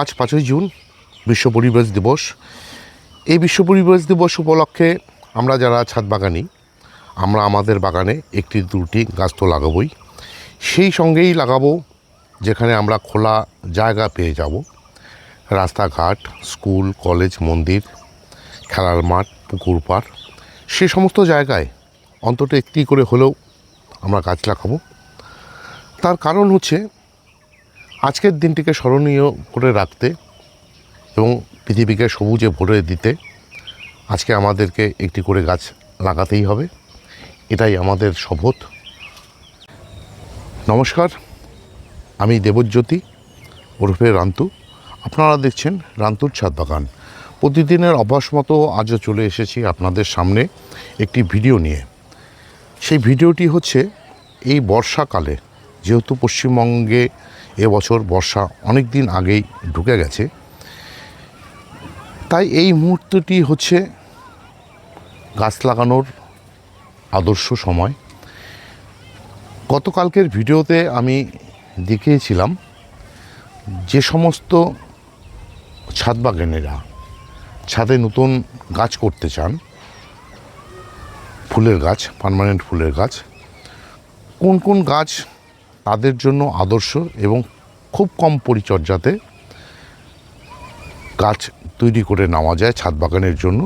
আজ পাঁচই জুন, বিশ্ব পরিবেশ দিবস। এই বিশ্ব পরিবেশ দিবস উপলক্ষে আমরা যারা ছাদ বাগানি, আমরা আমাদের বাগানে একটি দুটি গাছ তো লাগাবই। সেই সঙ্গেই লাগাবো, যেখানে আমরা খোলা জায়গা পেয়ে যাব। রাস্তাঘাট, স্কুল, কলেজ, মন্দির, খেলার মাঠ, পুকুর পাড়, সে সমস্ত জায়গায় অন্তত একটি করে হলেও আমরা গাছ লাগাবো। তার কারণ হচ্ছে আজকের দিনটিকে স্মরণীয় করে রাখতে এবং পৃথিবীকে সবুজে ভরে দিতে আজকে আমাদেরকে একটি করে গাছ লাগাতেই হবে। এটাই আমাদের শপথ। নমস্কার, আমি দেবজ্যোতি ওরফে রান্তু। আপনারা দেখছেন রান্তুর ছাদ বাগান। প্রতিদিনের অভ্যাস মতো আজও চলে এসেছি আপনাদের সামনে একটি ভিডিও নিয়ে। সেই ভিডিওটি হচ্ছে এই বর্ষাকালে, যেহেতু পশ্চিমবঙ্গে এবছর বর্ষা অনেক দিন আগেই ঢুকে গেছে। তাই এই মুহূর্তটি হচ্ছে গাছ লাগানোর আদর্শ সময়। গতকালকের ভিডিওতে আমি দেখিয়েছিলাম যে সমস্ত ছাদ বাগানেরা ছাদে নতুন গাছ করতে চান, ফুলের গাছ পার্মানেন্ট ফুলের গাছ, কোন কোন গাছ তাদের জন্য আদর্শ এবং খুব কম পরিচর্যাতে গাছ তৈরি করে নেওয়া যায় ছাদ বাগানের জন্য।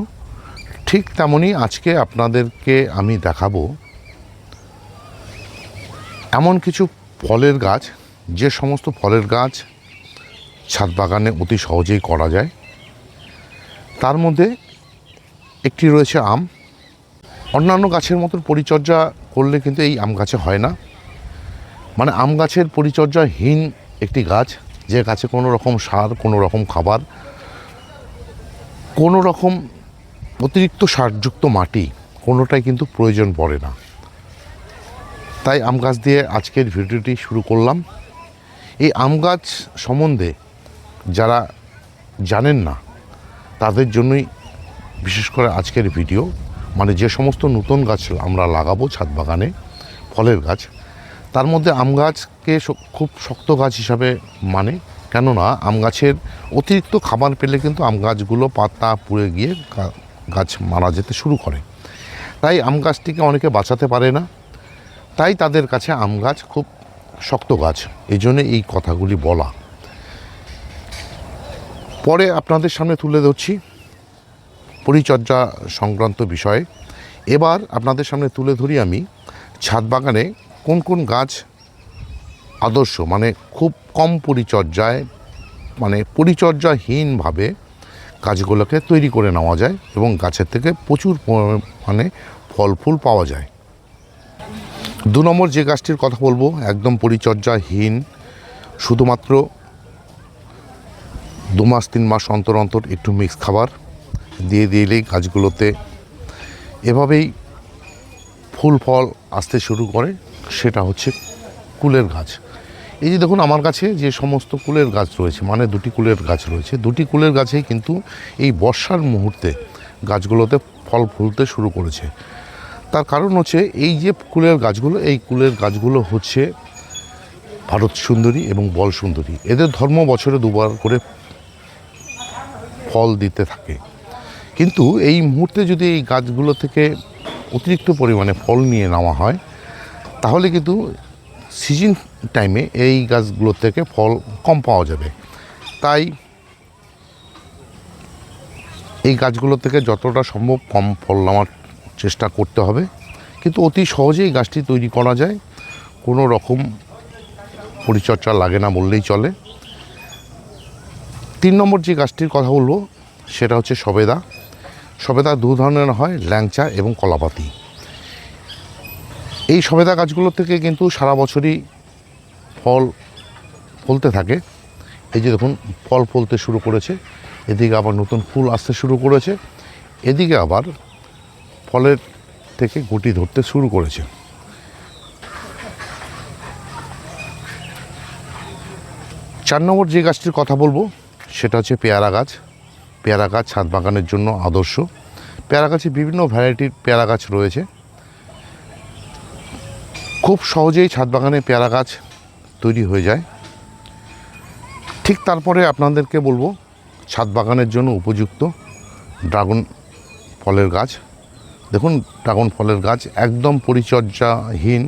ঠিক তেমনই আজকে আপনাদেরকে আমি দেখাবো এমন কিছু ফলের গাছ, যে সমস্ত ফলের গাছ ছাদ বাগানে অতি সহজেই করা যায়। তার মধ্যে একটি রয়েছে আম। অন্যান্য গাছের মতন পরিচর্যা করলে কিন্তু এই আম গাছে হয় না। মানে আম গাছের পরিচর্যাহীন একটি গাছ, যে গাছে কোনো রকম সার, কোনো রকম খাবার, কোনো রকম অতিরিক্ত সারযুক্ত মাটি, কোনোটাই কিন্তু প্রয়োজন পড়ে না। তাই আম গাছ দিয়ে আজকের ভিডিওটি শুরু করলাম। এই আম গাছ সম্বন্ধে যারা জানেন না, তাদের জন্যই বিশেষ করে আজকের ভিডিও। মানে যে সমস্ত নতুন গাছ আমরা লাগাবো ছাদ বাগানে, ফলের গাছ তার মধ্যে আম গাছকে খুব শক্ত গাছ হিসাবে মানে। কেননা আম গাছের অতিরিক্ত খাবার পেলে কিন্তু আম গাছগুলো পাতা পুড়ে গিয়ে গাছ মারা যেতে শুরু করে। তাই আম গাছটিকে অনেকে বাঁচাতে পারে না। তাই তাদের কাছে আম গাছ খুব শক্ত গাছ। এই জন্য এই কথাগুলি বলা। পরে আপনাদের সামনে তুলে ধরছি পরিচর্যা সংক্রান্ত বিষয়ে। এবার আপনাদের সামনে তুলে ধরি আমি ছাদ বাগানে কোন কোন গাছ আদর্শ? মানে খুব কম পরিচর্যায় মানে পরিচর্যাহীনভাবে গাছগুলোকে তৈরি করে নেওয়া যায় এবং গাছের থেকে প্রচুর মানে ফল ফুল পাওয়া যায়। দু নম্বর যে গাছটির কথা বলব, একদম পরিচর্যাহীন, শুধুমাত্র দু মাস, তিন মাস অন্তর অন্তর একটু মিক্স খাবার দিয়ে দিলেই গাছগুলোতে এভাবেই ফুল ফল আসতে শুরু করে। সেটা হচ্ছে কুলের গাছ। এই যে দেখুন, আমার কাছে যে সমস্ত কুলের গাছ রয়েছে মানে দুটি কুলের গাছ রয়েছে, দুটি কুলের গাছেই কিন্তু এই বর্ষার মুহূর্তে গাছগুলোতে ফল ফুলতে শুরু করেছে। তার কারণ হচ্ছে এই যে কুলের গাছগুলো, এই কুলের গাছগুলো হচ্ছে ভারত সুন্দরী এবং বল সুন্দরী। এদের ধর্ম বছরে দুবার করে ফল দিতে থাকে। কিন্তু এই মুহূর্তে যদি এই গাছগুলো থেকে অতিরিক্ত পরিমাণে ফল নিয়ে নেওয়া হয় তাহলে কিন্তু সিজন টাইমে এই গাছগুলো থেকে ফল কম পাওয়া যাবে। তাই এই গাছগুলো থেকে যতটা সম্ভব কম ফল নেওয়ার চেষ্টা করতে হবে। কিন্তু অতি সহজেই গাছটি তৈরি করা যায়। কোনো রকম পরিচর্যা লাগে না বললেই চলে। তিন নম্বর যে গাছটির কথা বলব, সেটা হচ্ছে সবেদা। সবেদা দু ধরনের হয়, ল্যাংচা এবং কলাপাতি। এই সবেদা গাছগুলো থেকে কিন্তু সারা বছরই ফল ফলতে থাকে। এই যে দেখুন, ফল ফলতে শুরু করেছে। এদিকে আবার নতুন ফুল আসতে শুরু করেছে। এদিকে আবার ফলের থেকে গুটি ধরতে শুরু করেছে। চার নম্বর যে গাছটির কথা বলব, সেটা হচ্ছে পেয়ারা গাছ। পেয়ারা গাছ ছাদ বাগানের জন্য আদর্শ। পেয়ারা গাছে বিভিন্ন ভ্যারাইটির পেয়ারা গাছ রয়েছে। খুব সহজেই ছাদ বাগানে পেয়ারা গাছ তৈরি হয়ে যায়। ঠিক তারপরে আপনাদেরকে বলব, ছাদ বাগানের জন্য উপযুক্ত ড্রাগন ফলের গাছ। দেখুন, ড্রাগন ফলের গাছ একদম পরিচর্যাহীন,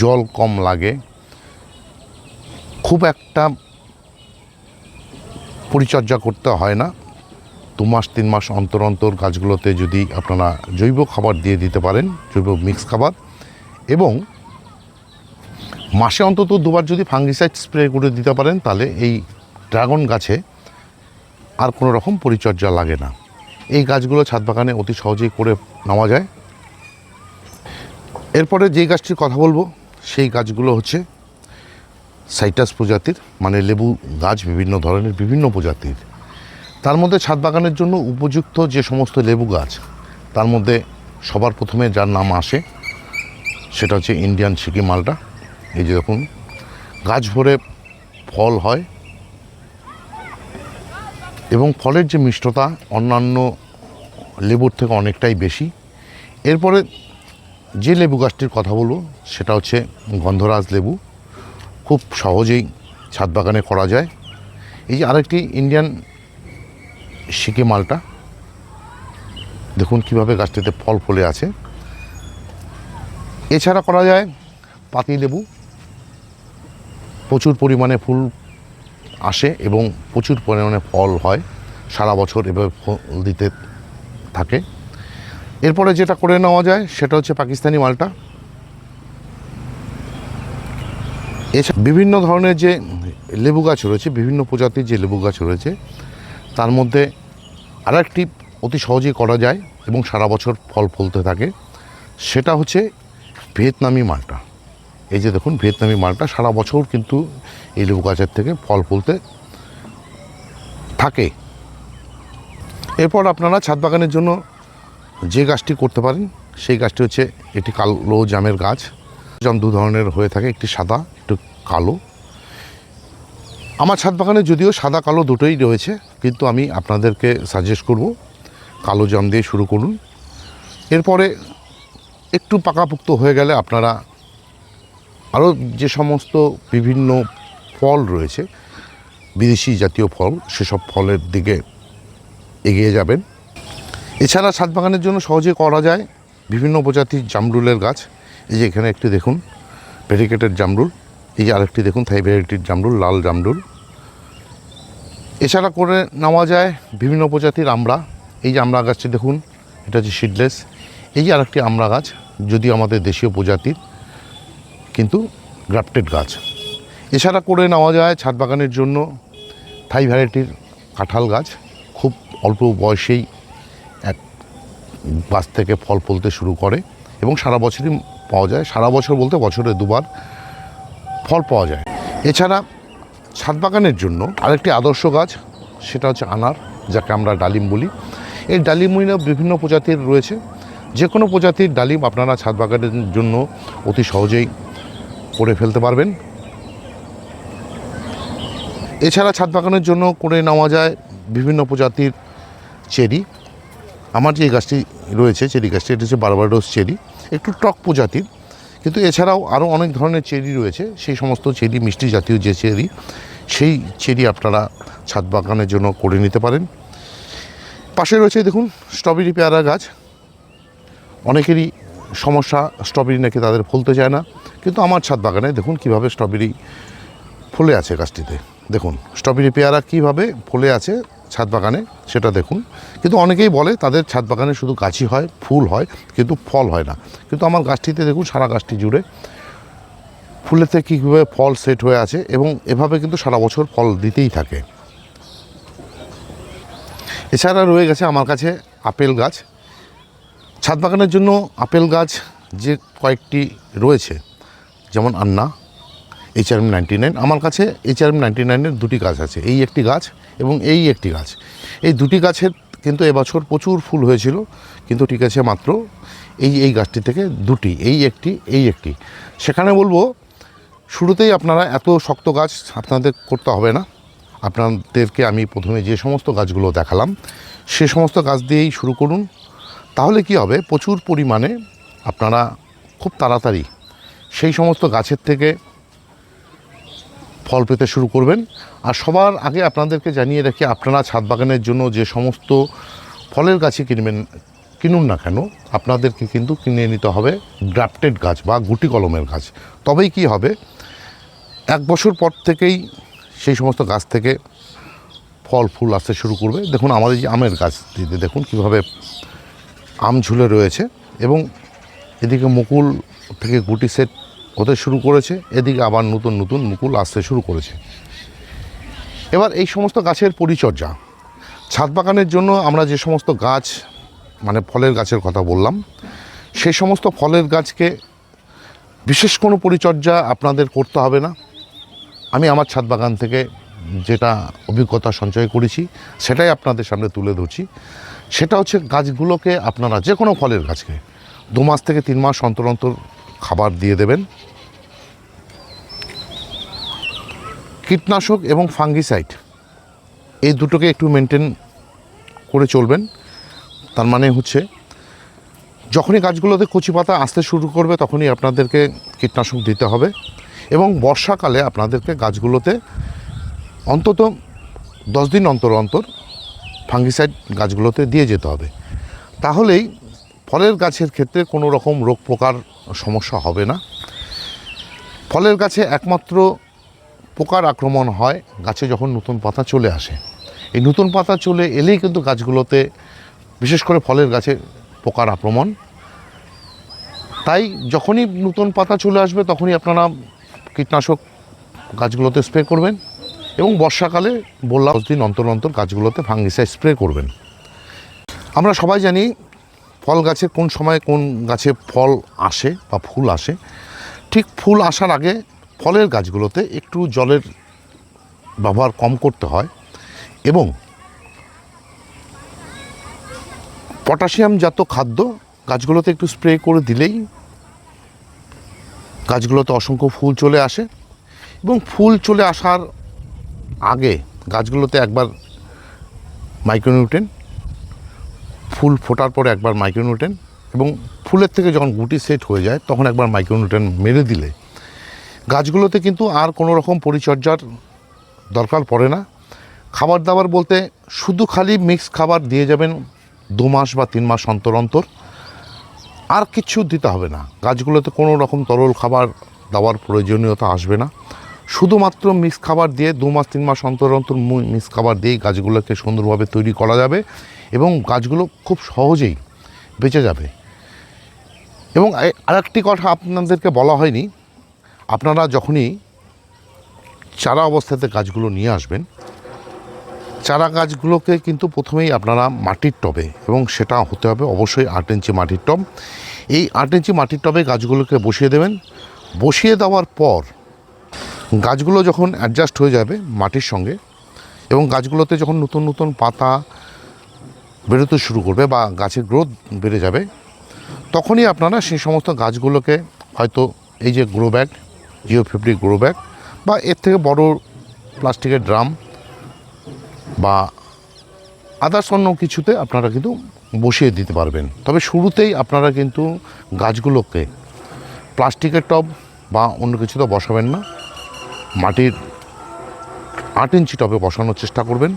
জল কম লাগে। খুব একটা পরিচর্যা করতে হয় না। দু মাস, তিন মাস অন্তর অন্তর গাছগুলোতে যদি আপনারা জৈব খাবার দিয়ে দিতে পারেন, জৈব মিক্স খাবার এবং মাসে অন্তত দুবার যদি ফাঙ্গিসাইড স্প্রে করে দিতে পারেন, তাহলে এই ড্রাগন গাছে আর কোনো রকম পরিচর্যা লাগে না। এই গাছগুলো ছাদ বাগানে অতি সহজেই করে নেওয়া যায়। এরপরে যেই গাছটির কথা বলব, সেই গাছগুলো হচ্ছে সাইটাস প্রজাতির মানে লেবু গাছ, বিভিন্ন ধরনের, বিভিন্ন প্রজাতির। তার মধ্যে ছাদ বাগানের জন্য উপযুক্ত যে সমস্ত লেবু গাছ, তার মধ্যে সবার প্রথমে যার নাম আসে, সেটা হচ্ছে ইন্ডিয়ান সিকিম মালটা। এই যে দেখুন, গাছ ভরে ফল হয় এবং ফলের যে মিষ্টতা অন্যান্য লেবুর থেকে অনেকটাই বেশি। এরপরে যে লেবু গাছটির কথা বলব, সেটা হচ্ছে গন্ধরাজ লেবু। খুব সহজেই ছাদ বাগানে করা যায়। এই যে আরেকটি ইন্ডিয়ান সিকে মালটা, দেখুন কীভাবে গাছটিতে ফল ফলে আছে। এছাড়া করা যায় পাতি লেবু। প্রচুর পরিমাণে ফুল আসে এবং প্রচুর পরিমাণে ফল হয়। সারা বছর এভাবে ফল দিতে থাকে। এরপরে যেটা করে নেওয়া যায় সেটা হচ্ছে পাকিস্তানি মালটা। এছাড়া বিভিন্ন ধরনের যে লেবু গাছ রয়েছে, বিভিন্ন প্রজাতির যে লেবু গাছ রয়েছে, তার মধ্যে আরেকটি অতি সহজেই করা যায় এবং সারা বছর ফল ফলতে থাকে। সেটা হচ্ছে ভিয়েতনামি মালটা। এই যে দেখুন, ভিয়েতনামি মালটা সারা বছর কিন্তু এই লেবু গাছের থেকে ফল ফুলতে থাকে। এরপর আপনারা ছাদ বাগানের জন্য যে গাছটি করতে পারেন, সেই গাছটি হচ্ছে একটি কালো জামের গাছ। জাম দু ধরনের হয়ে থাকে, একটি সাদা, একটু কালো। আমার ছাদ বাগানে যদিও সাদা, কালো দুটোই রয়েছে, কিন্তু আমি আপনাদেরকে সাজেস্ট করব, কালো জাম দিয়ে শুরু করুন। এরপরে একটু পাকাপুক্ত হয়ে গেলে আপনারা আরও যে সমস্ত বিভিন্ন ফল রয়েছে, বিদেশি জাতীয় ফল, সেসব ফলের দিকে এগিয়ে যাবেন। এছাড়া ছাদ বাগানের জন্য সহজে করা যায় বিভিন্ন প্রজাতির জামরুলের গাছ। এই যে এখানে একটি দেখুন ভেরিকেটেড জামরুল। এই যে আরেকটি দেখুন থাই ভ্যারাইটির জামরুল, লাল জামরুল। এছাড়া করে নেওয়া যায় বিভিন্ন প্রজাতির আমড়া। এই যে আমড়া গাছটি দেখুন, এটা হচ্ছে সিডলেস এই যে আরেকটি আমড়া গাছ, যদিও আমাদের দেশীয় প্রজাতির কিন্তু গ্রাফটেড গাছ। এছাড়া করে নেওয়া যায় ছাদ বাগানের জন্য। থাই ভ্যারাইটির কাঁঠাল গাছ খুব অল্প বয়সেই এক গাছ থেকে ফল ফলতে শুরু করে এবং সারা বছরই পাওয়া যায়। সারা বছর বলতে বছরে দুবার ফল পাওয়া যায়। এছাড়া ছাদ বাগানের জন্য আরেকটি আদর্শ গাছ, সেটা হচ্ছে আনার, যাকে আমরা ডালিম বলি। এই ডালিমও বিভিন্ন প্রজাতির রয়েছে। যে কোনো প্রজাতির ডালিম আপনারা ছাদ বাগানের জন্য অতি সহজেই করে ফেলতে পারবেন। এছাড়া ছাদ বাগানের জন্য করে নেওয়া যায় বিভিন্ন প্রজাতির চেরি। আমার যে গাছটি রয়েছে, চেরি গাছটি, এটি হচ্ছে বারবাডোস চেরি। একটু টক প্রজাতির, কিন্তু এছাড়াও আরও অনেক ধরনের চেরি রয়েছে। সেই সমস্ত চেরি, মিষ্টি জাতীয় যে চেরি, সেই চেরি আপনারা ছাদ বাগানের জন্য করে নিতে পারেন। পাশে রয়েছে দেখুন, স্ট্রবেরি পেয়ারা গাছ। অনেকেরই সমস্যা, স্ট্রবেরি নাকি তাদের ফলতে চায় না। কিন্তু আমার ছাদ বাগানে দেখুন কীভাবে স্ট্রবেরি ফুলে আছে গাছটিতে। দেখুন স্ট্রবেরি পেয়ারা কীভাবে ফুলে আছে ছাদ বাগানে সেটা দেখুন। কিন্তু অনেকেই বলে তাদের ছাদ বাগানে শুধু গাছই হয়, ফুল হয়, কিন্তু ফল হয় না। কিন্তু আমার গাছটিতে দেখুন সারা গাছটি জুড়ে ফুলেতে কীভাবে ফল সেট হয়ে আছে এবং এভাবে কিন্তু সারা বছর ফল দিতেই থাকে। এছাড়া রয়ে গেছে আমার কাছে আপেল গাছ। ছাদ বাগানের জন্য আপেল গাছ যে কয়েকটি রয়েছে যেমন Anna H R M ninety nine আমার কাছে এইচ আর এম নাইনটি নাইনের দুটি গাছ আছে, এই একটি গাছ এবং এই একটি গাছ। এই দুটি গাছের কিন্তু এবছর প্রচুর ফুল হয়েছিল, কিন্তু ঠিক আছে মাত্র এই এই গাছটি থেকে দুটি, এই একটি এই একটি। সেখানে বলব, শুরুতেই আপনারা এত শক্ত গাছ আপনাদের করতে হবে না। আপনাদেরকে আমি প্রথমে যে সমস্ত গাছগুলো দেখালাম, সে সমস্ত গাছ দিয়েই শুরু করুন। তাহলে কি হবে? প্রচুর পরিমাণে আপনারা খুব তাড়াতাড়ি সেই সমস্ত গাছের থেকে ফল পেতে শুরু করবেন। আর সবার আগে আপনাদেরকে জানিয়ে রাখি, আপনারা ছাদ বাগানের জন্য যে সমস্ত ফলের গাছই কিনবেন, কিনুন না কেন, আপনাদেরকে কিন্তু কিনে নিতে হবে গ্রাফটেড গাছ বা গুটি কলমের গাছ। তবেই কি হবে, এক বছর পর থেকেই সেই সমস্ত গাছ থেকে ফল, ফুল আসতে শুরু করবে। দেখুন, আমাদের যে আমের গাছ দিতে দেখুন কীভাবে আম ঝুলে রয়েছে এবং এদিকে মুকুল থেকে গুটি সেট হতে শুরু করেছে? এদিকে আবার নতুন নতুন মুকুল আসতে শুরু করেছে। এবার এই সমস্ত গাছের পরিচর্যা। ছাদ বাগানের জন্য আমরা যে সমস্ত গাছ মানে ফলের গাছের কথা বললাম সেই সমস্ত ফলের গাছকে বিশেষ কোনো পরিচর্যা আপনাদের করতে হবে না। আমি আমার ছাদ বাগান থেকে যেটা অভিজ্ঞতা সঞ্চয় করেছি, সেটাই আপনাদের সামনে তুলে ধরছি। সেটা হচ্ছে গাছগুলোকে আপনারা যে কোনো ফলের গাছকে দু মাস থেকে তিন মাস অন্তর অন্তর খাবার দিয়ে দেবেন। কীটনাশক এবং ফাঙ্গিসাইড, এই দুটোকে একটু মেনটেন করে চলবেন। তার মানে হচ্ছে, যখনই গাছগুলোতে কচি পাতা আসতে শুরু করবে, তখনই আপনাদেরকে কীটনাশক দিতে হবে এবং বর্ষাকালে আপনাদেরকে গাছগুলোতে অন্তত দশ দিন অন্তর অন্তর ফাঙ্গিসাইড গাছগুলোতে দিয়ে যেতে হবে। তাহলেই ফলের গাছের ক্ষেত্রে কোনো রকম রোগ পোকার সমস্যা হবে না। ফলের গাছে একমাত্র পোকার আক্রমণ হয় গাছে যখন নতুন পাতা চলে আসে। এই নতুন পাতা চলে এলেই কিন্তু গাছগুলোতে বিশেষ করে ফলের গাছে পোকার আক্রমণ। তাই যখনই নতুন পাতা চলে আসবে তখনই আপনারা কীটনাশক গাছগুলোতে স্প্রে করবেন এবং বর্ষাকালে বললাম দিন অন্তর অন্তর গাছগুলোতে ফাঙ্গিসাইড স্প্রে করবেন। আমরা সবাই জানি ফল গাছে কোন সময় কোন গাছে ফল আসে বা ফুল আসে, ঠিক ফুল আসার আগে ফলের গাছগুলোতে একটু জলের ব্যবহার কম করতে হয় এবং পটাশিয়াম জাত খাদ্য গাছগুলোতে একটু স্প্রে করে দিলেই গাছগুলোতে অসংখ্য ফুল চলে আসে এবং ফুল চলে আসার আগে গাছগুলোতে একবার মাইক্রোনিউট্রেন ফুল ফোটার পরে একবার মাইক্রোনিউট্রেন এবং ফুলের থেকে যখন গুটি সেট হয়ে যায়, তখন একবার মাইক্রোনিউট্রেন মেরে দিলে। গাছগুলোতে কিন্তু আর কোনো রকম পরিচর্যার দরকার পড়ে না। খাবার দাবার বলতে শুধু খালি মিক্স খাবার দিয়ে যাবেন দু মাস বা তিন মাস অন্তর অন্তর। আর কিছু দিতে হবে না। গাছগুলোতে কোনো রকম তরল খাবার দেওয়ার প্রয়োজনীয়তা আসবে না। শুধুমাত্র মিক্স খাবার দিয়ে দু মাস, তিন মাস অন্তর অন্তর মিক্স খাবার দিয়েই গাছগুলোকে সুন্দরভাবে তৈরি করা যাবে এবং গাছগুলো খুব সহজেই বেঁচে যাবে। এবং আরেকটি কথা আপনাদেরকে বলা হয়নি, আপনারা যখনই চারা অবস্থাতে গাছগুলো নিয়ে আসবেন, চারা গাছগুলোকে কিন্তু প্রথমেই আপনারা মাটির টবে এবং সেটা হতে হবে অবশ্যই আট ইঞ্চি মাটির টব। এই আট ইঞ্চি মাটির টবে গাছগুলোকে বসিয়ে দেবেন। বসিয়ে দেওয়ার পর গাছগুলো যখন অ্যাডজাস্ট হয়ে যাবে মাটির সঙ্গে এবং গাছগুলোতে যখন নতুন নতুন পাতা বেরোতে শুরু করবে বা গাছের গ্রোথ বেড়ে যাবে, তখনই আপনারা সেই সমস্ত গাছগুলোকে হয়তো এই যে grow bag geo fifty grow bag বা এর থেকে বড় প্লাস্টিকের ড্রাম বা আদার্স অন্য কিছুতে আপনারা কিন্তু বসিয়ে দিতে পারবেন। তবে শুরুতেই আপনারা কিন্তু গাছগুলোকে প্লাস্টিকের টব বা অন্য কিছুতে বসাবেন না। মাটির আট ইঞ্চি টবে বসানোর চেষ্টা করবেন।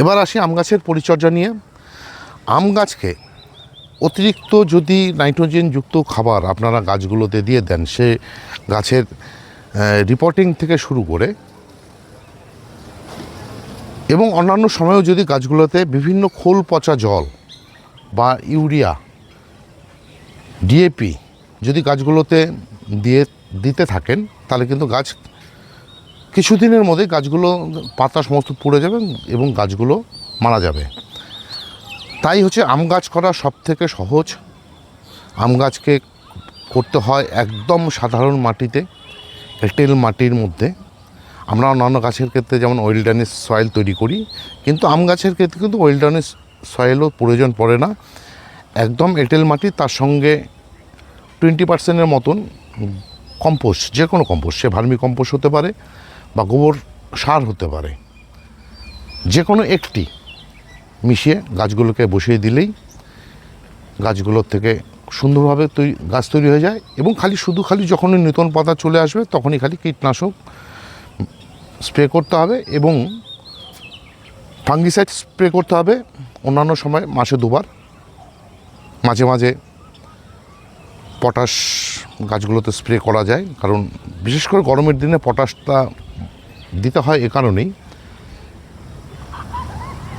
এবার আসি আম গাছের পরিচর্যা নিয়ে। আম গাছকে অতিরিক্ত যদি নাইট্রোজেনযুক্ত খাবার আপনারা গাছগুলোতে দিয়ে দেন, সে গাছের রিপোর্টিং থেকে শুরু করে এবং অন্যান্য সময়েও যদি গাছগুলোতে বিভিন্ন খোল পচা জল বা ইউরিয়া ডিএপি যদি গাছগুলোতে দিয়ে দিতে থাকেন, তাহলে কিন্তু গাছ কিছুদিনের মধ্যে গাছগুলো পাতা সমস্ত পুড়ে যাবে এবং গাছগুলো মারা যাবে। তাই হচ্ছে আম গাছ করা সব থেকে সহজ। আম গাছকে করতে হয় একদম সাধারণ মাটিতে এঁটেল মাটির মধ্যে। আমরা অন্যান্য গাছের ক্ষেত্রে যেমন ওয়েলডানিস সয়েল তৈরি করি, কিন্তু আম গাছের ক্ষেত্রে কিন্তু ওয়েলডানিস সয়েলও প্রয়োজন পড়ে না। একদম এঁটেল মাটি, তার সঙ্গে টোয়েন্টি পার্সেন্টের মতন কম্পোস্ট, যে কোনো কম্পোস্ট, সে ভার্মি কম্পোস্ট হতে পারে বা গোবর সার হতে পারে। যে কোনো একটি মিশিয়ে গাছগুলোকে বসিয়ে দিলেই গাছগুলোর থেকে সুন্দরভাবে তৈরি গাছ তৈরি হয়ে যায় এবং খালি শুধু খালি যখনই নতুন পাতা চলে আসবে তখনই খালি কীটনাশক স্প্রে করতে হবে এবং ফাঙ্গিসাইড স্প্রে করতে হবে অন্যান্য সময় মাসে দুবার। মাঝে মাঝে পটাশ গাছগুলোতে স্প্রে করা যায়। কারণ বিশেষ করে গরমের দিনে পটাশটা দিতে হয় এ কারণেই।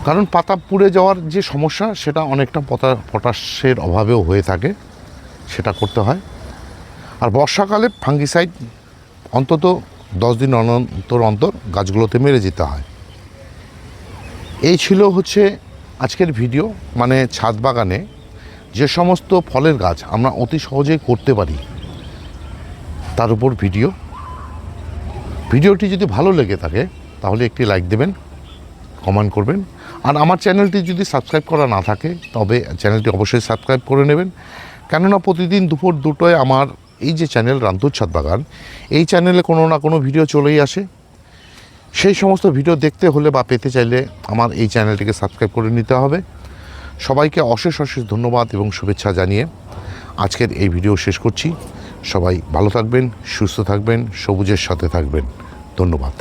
কারণ পাতা পুড়ে যাওয়ার যে সমস্যা, সেটা অনেকটা পতা, পটাশের অভাবেও হয়ে থাকে, সেটা করতে হয়। আর বর্ষাকালে ফাঙ্গিসাইড অন্তত দশ দিন অন্তর অন্তর গাছগুলোতে মেরে যেতে হয়। এই ছিল হচ্ছে আজকের ভিডিও মানে ছাদ বাগানে যে সমস্ত ফলের গাছ আমরা অতি সহজেই করতে পারি, তার উপর ভিডিও। ভিডিওটি যদি ভালো লেগে থাকে, তাহলে একটি লাইক দেবেন, কমেন্ট করবেন। আর আমার চ্যানেলটি যদি সাবস্ক্রাইব করা না থাকে, তবে চ্যানেলটি অবশ্যই সাবস্ক্রাইব করে নেবেন। কেননা প্রতিদিন দুপুর দুটোয় আমার এই যে চ্যানেল রান্তুর ছাদ বাগান এই চ্যানেলে কোনো না কোনো ভিডিও চলেই আসে। সেই সমস্ত ভিডিও দেখতে হলে বা পেতে চাইলে আমার এই চ্যানেলটিকে সাবস্ক্রাইব করে নিতে হবে। সবাইকে অশেষ অশেষ ধন্যবাদ এবং শুভেচ্ছা জানিয়ে আজকের এই ভিডিও শেষ করছি। সবাই ভালো থাকবেন, সুস্থ থাকবেন, সবুজের সাথে থাকবেন। ধন্যবাদ।